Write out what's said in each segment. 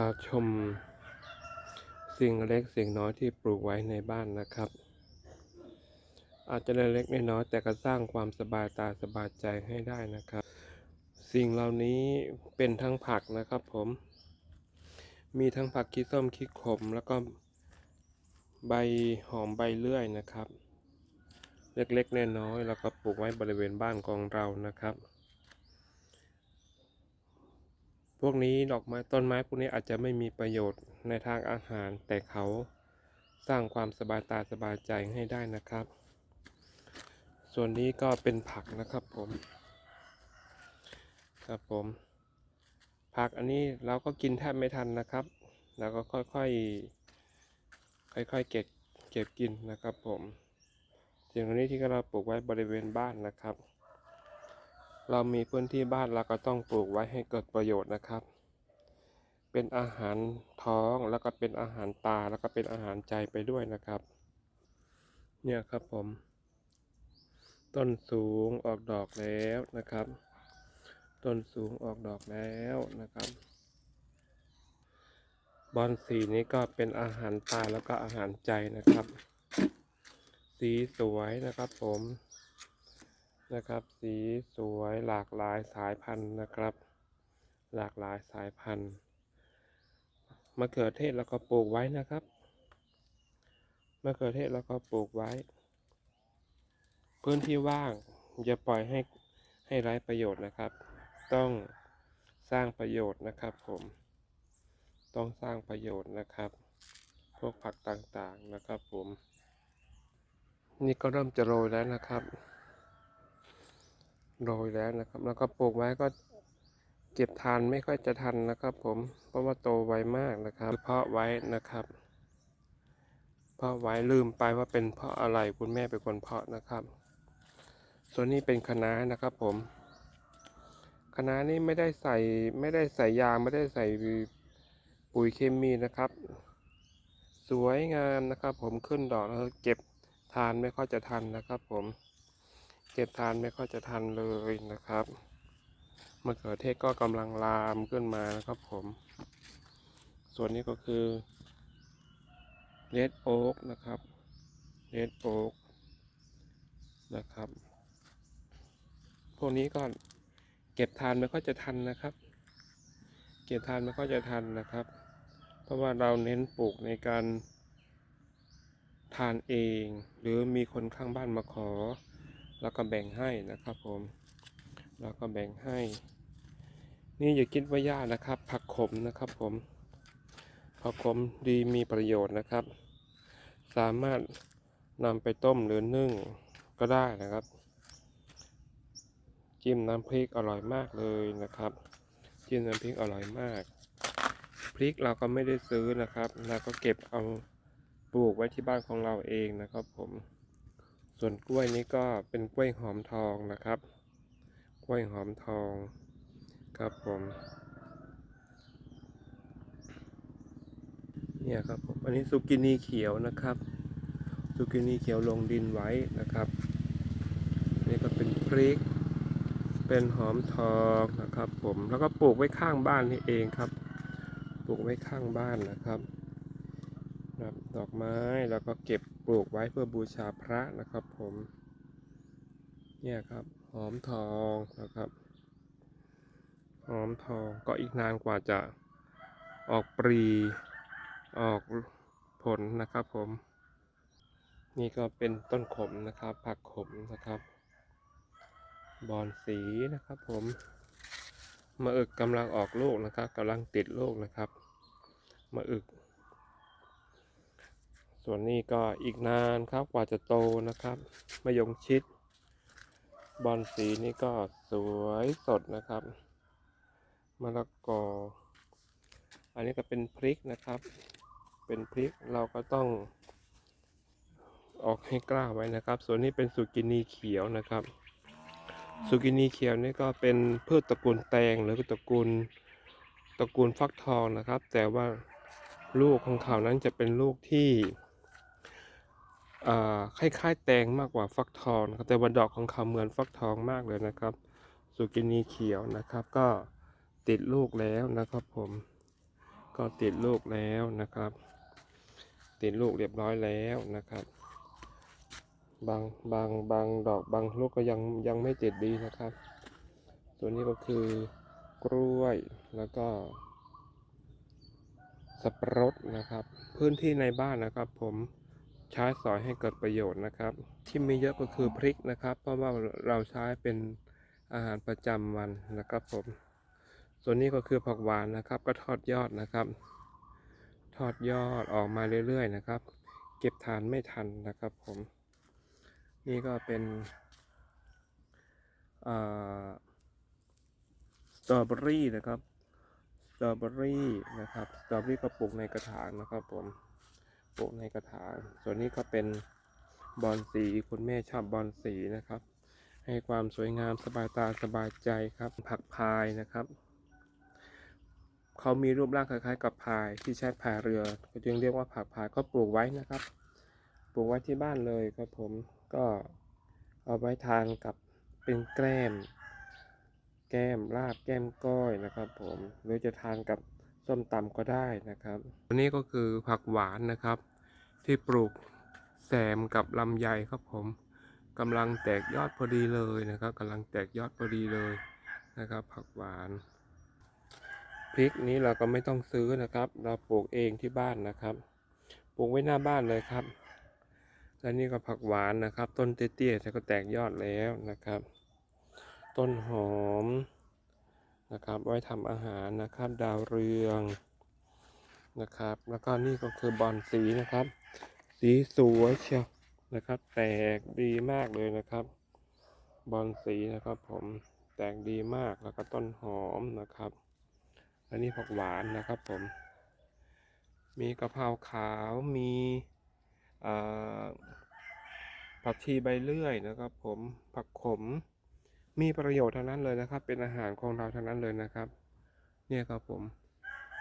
าชม สิ่งเล็กสิ่งน้อยที่ปลูกไว้ในบ้านนะครับ อาจจะเล็กๆน้อยแต่ก็สร้างความสบายตาสบายใจให้ได้นะครับ สิ่งเหล่านี้เป็นทั้งผักนะครับผม มีทั้งผักขี้ส้มขี้ขม แล้วก็ใบหอมใบเลื่อยนะครับ เล็กๆน้อยๆแล้วก็ปลูกไว้บริเวณบ้านของเรานะครับ พวกนี้ดอกไม้ต้นไม้พวกนี้อาจจะไม่มีประโยชน์ในทางอาหาร แต่เขาสร้างความสบายตาสบายใจให้ได้นะครับ ส่วนนี้ก็เป็นผักนะครับผมครับผม ผักอันนี้เราก็กินแทบไม่ทันนะครับเราก็ค่อยๆค่อยๆเก็บเก็บกินนะครับผมสิ่งนี้ที่เราปลูกไว้บริเวณบ้านนะครับ เรามีพื้นที่บ้านเราก็ต้องปลูกไว้ให้เกิดประโยชน์นะครับ เป็นอาหารท้องแล้วก็เป็นอาหารตาแล้วก็เป็นอาหารใจไปด้วยนะครับ เนี่ยครับผม ต้นสูงออกดอกแล้วนะครับ ต้นสูงออกดอกแล้วนะครับบอนสีนี้ก็เป็นอาหารตาแล้วก็อาหารใจนะครับ สีสวยนะครับผม นะครับ สีสวยหลากหลายสายพันธุ์นะครับ หลากหลายสายพันธุ์มะเขือเทศเราก็ปลูกไว้นะครับมะเขือเทศเราก็ปลูกไว้ พื้นที่ว่างอย่าปล่อยให้ให้ไร้ประโยชน์นะครับ ต้องสร้างประโยชน์นะครับผม ต้องสร้างประโยชน์นะครับ พวกผักต่างๆนะครับผม นี่ก็เริ่มจะโรยแล้วนะครับ โรยแล้วนะครับ แล้วก็ปลูกไว้ก็เก็บทานไม่ค่อยจะทันนะครับ ผมเพราะว่าโตไวมากนะครับ เพาะไว้นะครับ เพาะไว้ลืมไปว่าเป็นเพราะอะไรคุณแม่เป็นคนเพาะนะครับ ส่วนนี้เป็นคะน้านะครับ ผมคะน้านี่ไม่ได้ใส่ไม่ได้ใส่ยาไม่ได้ใส่ปุ๋ยเคมีนะครับ สวยงามนะครับ ผมขึ้นดอกแล้วเก็บทานไม่ค่อยจะทันนะครับ ผม เก็บทานไม่ค่อยจะทันเลยนะครับมะเขือเทศก็กำลังลามขึ้นมานะครับผม ส่วนนี้ก็คือเลดโอ๊กนะครับเลดโอ๊กนะครับ พวกนี้ก็เก็บทานไม่ค่อยจะทันนะครับ เก็บทานไม่ค่อยจะทันนะครับ เพราะว่าเราเน้นปลูกในการทานเอง หรือมีคนข้างบ้านมาขอ แล้วก็แบ่งให้นะครับผม แล้วก็แบ่งให้ นี่อย่าคิดว่ายากนะครับ ผักขมนะครับผม ผักขมดีมีประโยชน์นะครับ สามารถนำไปต้มหรือนึ่งก็ได้นะครับ จิ้มน้ำพริกอร่อยมากเลยนะครับ จิ้มน้ำพริกอร่อยมาก พริกเราก็ไม่ได้ซื้อนะครับเราก็เก็บเอาปลูกไว้ที่บ้านของเราเองนะครับผม ส่วนกล้วยนี้ก็เป็นกล้วยหอมทองนะครับ กล้วยหอมทองครับผมเนี่ยครับผมอันนี้สุกินีเขียวนะครับสุกินีเขียวลงดินไว้นะครับนี่ก็เป็นพริก เป็นหอมทองนะครับ ผมแล้วก็ปลูกไว้ข้างบ้านนี่เองครับ ปลูกไว้ข้างบ้านนะครับครับดอกไม้แล้วก็เก็บ ปลูกไว้เพื่อบูชาพระนะครับผม เนี่ยครับ หอมทองนะครับ หอมทองก็อีกนานกว่าจะออกปรีออกผลนะครับผม นี่ก็เป็นต้นขมนะครับ ผักขมนะครับ บอนสีนะครับผมมะอึกกำลังออกลูกนะครับกำลังติดลูกนะครับมะอึก ส่วนนี้ก็อีกนานครับกว่าจะโตนะครับมะยงชิด บอนสีนี่ก็สวยสดนะครับมะละกอ อันนี้ก็เป็นพริกนะครับ เป็นพริกเราก็ต้องออกให้กล้าไว้นะครับ ส่วนนี้เป็นสุกินีเขียวนะครับ สุกินีเขียวนี่ก็เป็นพืชตระกูลแตงหรือตระกูลตระกูลฟักทองนะครับ แต่ว่าลูกของเขานั้นจะเป็นลูกที่ คล้ายๆแตงมากกว่าฟักทองนะครับแต่ว่าดอกของเขาเหมือนฟักทองมากเลยนะครับสุกินีเขียวนะครับ ก็ติดลูกแล้วนะครับ ผมก็ติดลูกแล้วนะครับ ติดลูกเรียบร้อยแล้วนะครับ บางบางบางดอกบางลูกก็ยังยังไม่ติดดีนะครับ ตัวนี้ก็คือกล้วยแล้วก็สับปะรดนะครับ พื้นที่ในบ้านนะครับ ผม ช้สอยให้เกิดประโยชน์นะครับ ที่มีเยอะก็คือพริกนะครับ เพราะว่าเราใช้เป็นอาหารประจำวันนะครับผม ส่วนนี้ก็คือผักหวานนะครับ ก็ทอดยอดนะครับ ทอดยอดออกมาเรื่อยๆนะครับ เก็บทานไม่ทันนะครับผม นี่ก็เป็นสตรอเบอรี่นะครับสตรอเบอรี่นะครับสตรอเบอรี่ก็ปลูกในกระถางนะครับผม ปลูกในกระถางส่วนนี้ก็เป็นบอนสีคุณแม่ชอบบอนสีนะครับ ให้ความสวยงามสบายตาสบายใจครับ ผักพายนะครับเขามีรูปร่างคล้ายๆ กับพายที่ใช้พายเรือก็จึงเรียกว่าผักพายก็ปลูกไว้นะครับ ปลูกไว้ที่บ้านเลยครับผมก็เอาไว้ทานกับเป็นแกล้ม แก้มลาบแก้มก้อยนะครับ ผมหรือจะทานกับ ส้มตำก็ได้นะครับอันนี้ก็คือผักหวานนะครับ ที่ปลูกแซมกับลำไยครับผมกำลังแตกยอดพอดีเลยนะครับกำลังแตกยอดพอดีเลยนะครับ ผักหวานพริกนี้เราก็ไม่ต้องซื้อนะครับ เราปลูกเองที่บ้านนะครับ ปลูกไว้หน้าบ้านเลยครับ และนี่ก็ผักหวานนะครับ ต้นเตี้ยๆแต่ก็แตกยอดแล้วนะครับ ต้นหอม นะครับไว้ทำอาหารนะครับดาวเรืองนะครับ แล้วก็นี่ก็คือบอนสีนะครับ สีสวยเชียวนะครับ แตกดีมากเลยนะครับ บอนสีนะครับผมแตกดีมากแล้วก็ต้นหอมนะครับอันนี้ผักหวานนะครับผม มีกะเพราขาวมีผักชีใบเลื่อยนะครับผมผักขม มีประโยชน์ทั้งนั้นเลยนะครับ เป็นอาหารของเราทั้งนั้นเลยนะครับ เนี่ยครับผม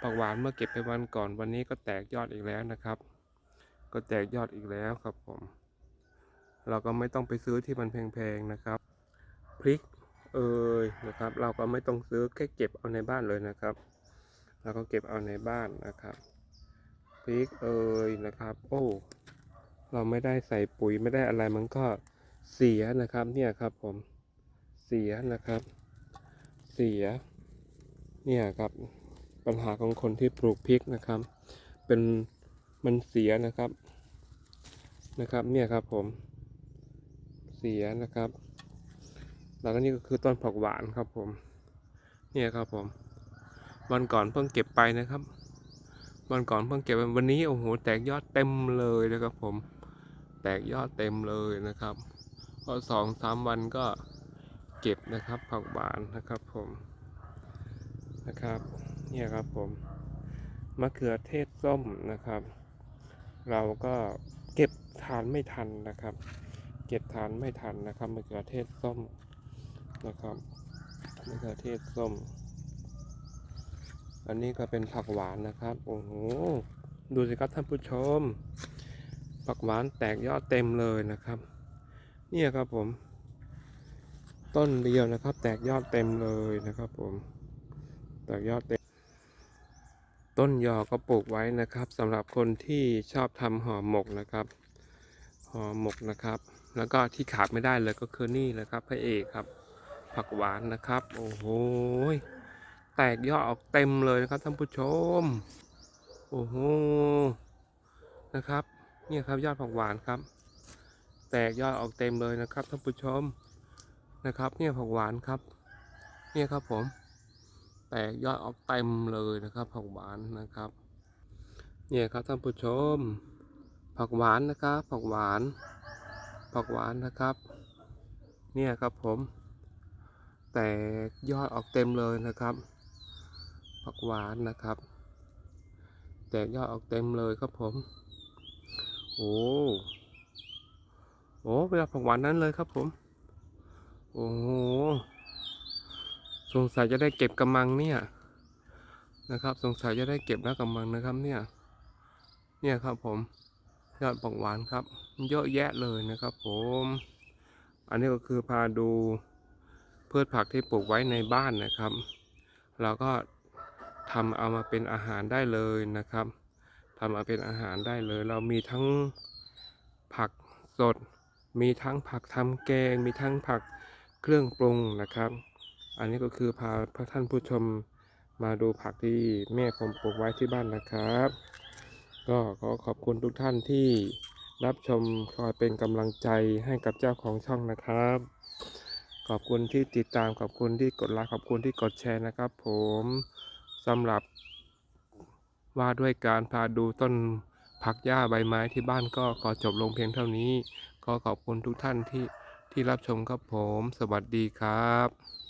ผักหวานเมื่อเก็บไปวันก่อนวันนี้ก็แตกยอดอีกแล้วนะครับ ก็แตกยอดอีกแล้วครับผม เราก็ไม่ต้องไปซื้อที่มันแพงๆนะครับ พริกเอ่ยนะครับ เราก็ไม่ต้องซื้อแค่เก็บเอาในบ้านเลยนะครับ เราก็เก็บเอาในบ้านนะครับ พริกเอ่ยนะครับ โอ้เราไม่ได้ใส่ปุ๋ยไม่ได้อะไรมันก็เสียนะครับเนี่ยครับผม เสียนะครับ เสีย เนี่ยครับปัญหาของคนที่ปลูกพริกนะครับ เป็นมันเสียนะครับนะครับ เนี่ยครับผมเสียนะครับ แล้วก็นี่ก็คือต้นผักหวานครับผม เนี่ยครับผม วันก่อนเพิ่งเก็บไปนะครับ วันก่อนเพิ่งเก็บไปวันนี้โอ้โหแตกยอดเต็มเลยนะครับผม แตกยอดเต็มเลยนะครับพอสองสามวันก็ เก็บนะครับผักหวานนะครับผมนะครับเนี่ยครับผมมะเขือเทศส้มนะครับ เราก็เก็บทานไม่ทันนะครับ เก็บทานไม่ทันนะครับมะเขือเทศส้มนะครับมะเขือเทศส้ม อันนี้ก็เป็นผักหวานนะครับโอ้โหดูสิครับท่านผู้ชมผักหวานแตกยอดเต็มเลยนะครับ เนี่ยครับผม ต้นเดียวนะครับ แตกยอดเต็มเลยนะครับผม แตกยอดเต็ม ต้นยอก็ปลูกไว้นะครับสำหรับคนที่ชอบทำห่อหมกนะครับห่อหมกนะครับ แล้วก็ที่ขาดไม่ได้เลยก็คือนี่เลยครับพระเอกครับ ผักหวานนะครับ โอ้โหแตกยอดออกเต็มเลยนะครับท่านผู้ชม โอ้โหนะครับ เนี่ยครับยอดผักหวานครับ แตกยอดออกเต็มเลยนะครับท่านผู้ชม นะครับเนี่ยผักหวานครับ เนี่ยครับผม แตกยอดออกเต็มเลยนะครับ ผักหวานนะครับ เนี่ยครับท่านผู้ชม ผักหวานนะครับ ผักหวาน ผักหวานนะครับ เนี่ยครับผม แตกยอดออกเต็มเลยนะครับ ผักหวานนะครับ แตกยอดออกเต็มเลยครับผม โอ้โหเวลาผักหวานนั้นเลยครับผม โอ้โห สงสัยจะได้เก็บกำมังเนี่ย นะครับ สงสัยจะได้เก็บแล้วกำมังนะครับเนี่ย เนี่ยครับผม ยอดผักหวานครับ เยอะแยะเลยนะครับ ผม อันนี้ก็คือพาดูพืชผักที่ปลูกไว้ในบ้านนะครับ เราก็ทำเอามาเป็นอาหารได้เลยนะครับทำเอาเป็นอาหารได้เลย เรามีทั้งผักสด มีทั้งผักทำแกง มีทั้งผัก เครื่องปรุงนะครับ อันนี้ก็คือพาพระท่านผู้ชมมาดูผักที่แม่ผมปลูกไว้ที่บ้านนะครับ ก็ขอขอบคุณทุกท่านที่รับชมคอยเป็นกำลังใจให้กับเจ้าของช่องนะครับ ขอบคุณที่ติดตามขอบคุณที่กดไลค์ขอบคุณที่กดแชร์นะครับ ผมสำหรับว่าด้วยการพาดูต้นผักหญ้าใบไม้ที่บ้านก็ขอจบลงเพียงเท่านี้ ขอขอบคุณทุกท่านที่ ที่รับชมครับผม สวัสดีครับ